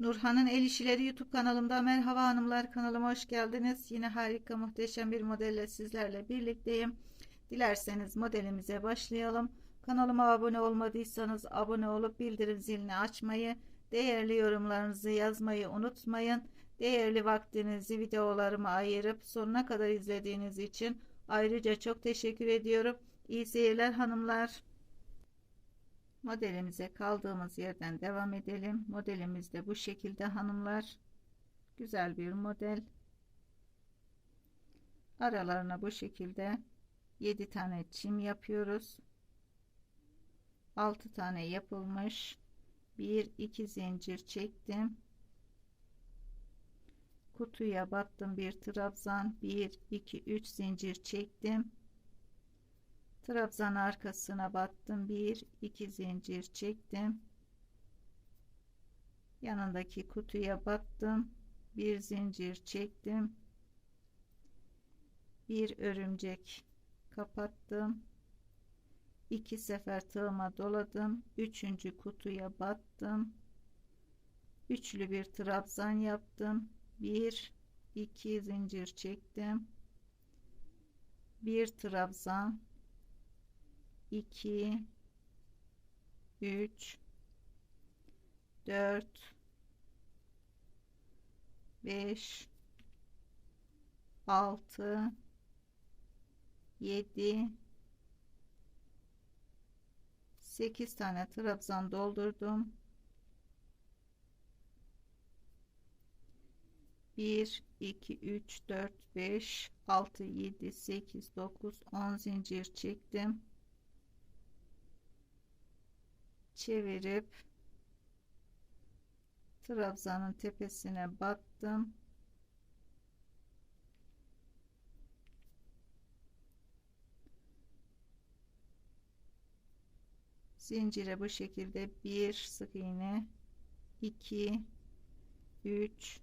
Nurhan'ın El İşileri YouTube kanalımda merhaba hanımlar kanalıma hoş geldiniz. Yine harika muhteşem bir modelle sizlerle birlikteyim. Dilerseniz modelimize başlayalım. Kanalıma abone olmadıysanız abone olup bildirim zilini açmayı, değerli yorumlarınızı yazmayı unutmayın. Değerli vaktinizi videolarıma ayırıp sonuna kadar izlediğiniz için ayrıca çok teşekkür ediyorum. İyi seyirler hanımlar. Modelimize kaldığımız yerden devam edelim. Modelimiz de bu şekilde hanımlar. Güzel bir model. Aralarına bu şekilde 7 tane çim yapıyoruz. 6 tane yapılmış. 1 2 zincir çektim. Kutuya battım bir trabzan. 1 2 3 zincir çektim trabzan arkasına battım. Bir iki zincir çektim. Yanındaki kutuya battım bir zincir çektim. Bir örümcek kapattım. İki sefer tığıma doladım. Üçüncü kutuya battım. Üçlü bir trabzan yaptım. Bir iki zincir çektim. Bir trabzan 2 3 4 5 6 7 8 tane trabzan doldurdum. 1 2 3 4 5 6 7 8 9 10 zincir çektim çevirip trabzanın tepesine battım zincire bu şekilde bir sık iğne 2 3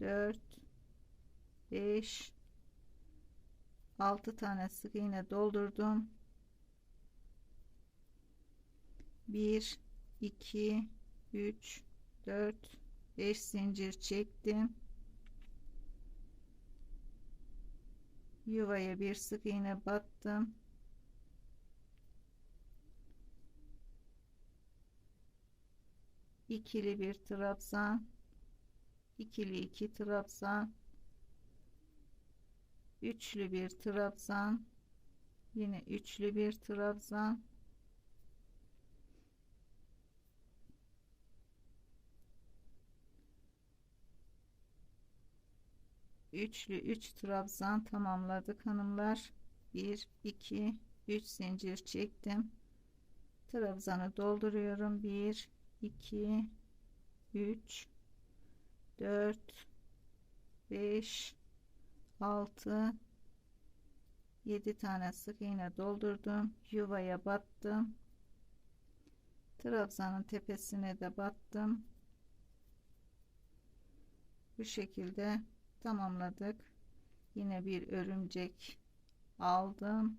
4 5 6 tane sık iğne doldurdum 1 2 3 4 5 zincir çektim. Yuvaya bir sık iğne battım. İkili bir trabzan ikili iki trabzan üçlü bir trabzan yine üçlü bir trabzan üçlü 3 trabzan tamamladık hanımlar. 1 2 3 zincir çektim. Trabzanı dolduruyorum. 1 2 3 4 5 6 7 tane sık iğne doldurdum. Yuvaya battım. Trabzanın tepesine de battım. Bu şekilde tamamladık. Yine bir örümcek aldım.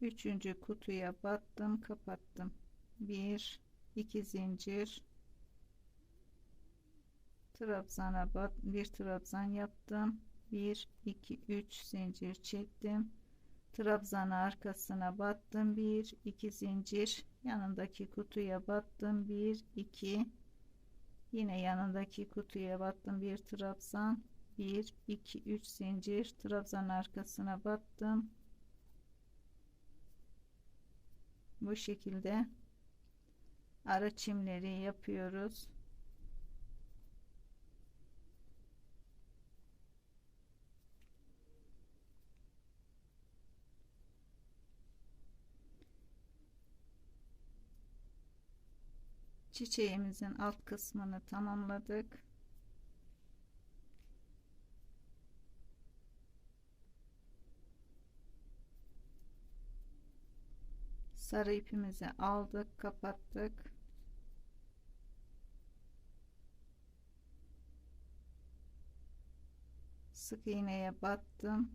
Üçüncü kutuya battım kapattım. Bir iki zincir. Trabzana bir trabzan yaptım. 1 2 3 zincir çektim trabzan arkasına battım 1 2 zincir. Yanındaki kutuya battım 1 2 yine yanındaki kutuya battım bir trabzan 1 2 3 zincir. Trabzan arkasına battım. Bu şekilde ara çimleri yapıyoruz çiçeğimizin alt kısmını tamamladık. Sarı ipimizi aldık, kapattık. Sık iğneye battım.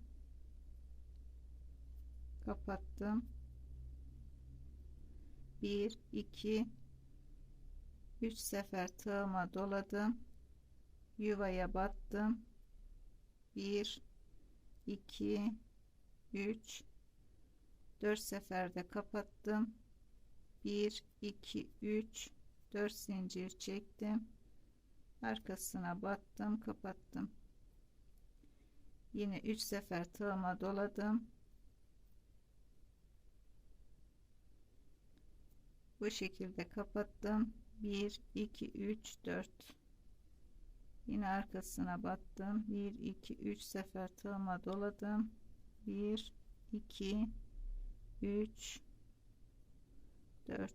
Kapattım 1 2 3 sefer tığıma doladım. Yuvaya battım. 1 2 3 4 seferde kapattım. 1 2 3 4 zincir çektim. Arkasına battım kapattım. Yine 3 sefer tığıma doladım. Bu şekilde kapattım 1 2 3 4 yine arkasına battım. 1 2 3 sefer tığıma doladım. 1 2 3 4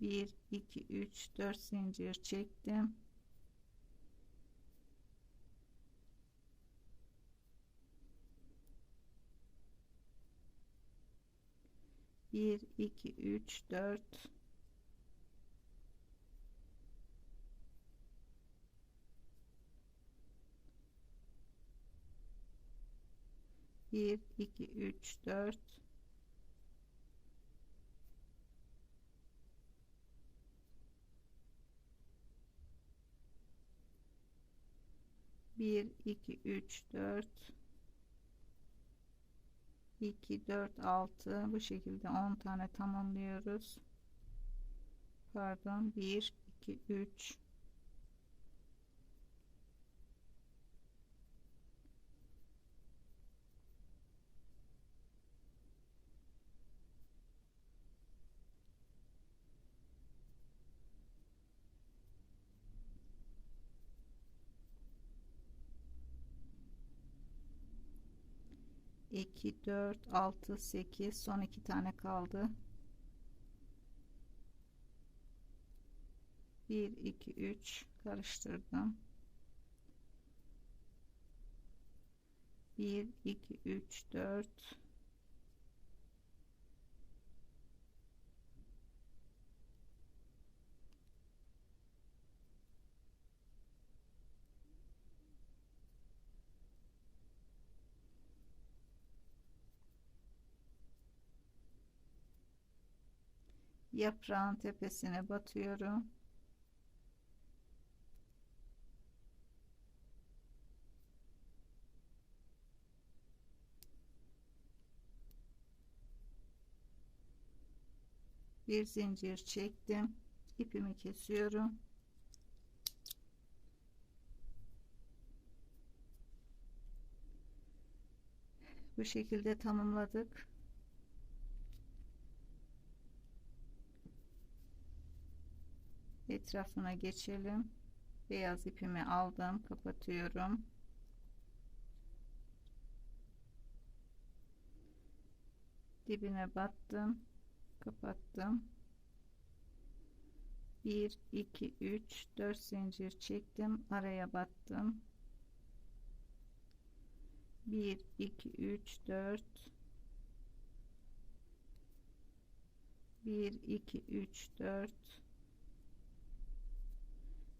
1 2 3 4 zincir çektim. Bir iki üç dört bir iki üç dört. Bir iki üç dört. 2 4 6 bu şekilde 10 tane tamamlıyoruz. Pardon. 1 2 3 2 4 6 8 son iki tane kaldı. 1 2 3 karıştırdım. 1 2 3 4 yaprağın tepesine batıyorum. Bir zincir çektim. ipimi kesiyorum. Bu şekilde tamamladık. Etrafına geçelim. Beyaz ipimi aldım kapatıyorum. Dibine battım kapattım. 1 2 3 4 zincir çektim araya battım. 1 2 3 4 1 2 3 4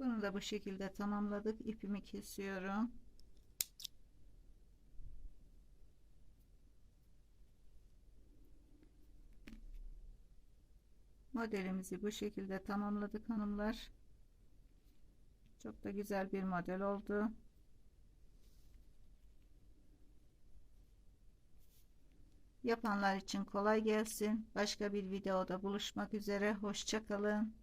Bunu da bu şekilde tamamladık. İpimi kesiyorum. Modelimizi bu şekilde tamamladık hanımlar. Çok da güzel bir model oldu. Yapanlar için kolay gelsin. Başka bir videoda buluşmak üzere. Hoşçakalın.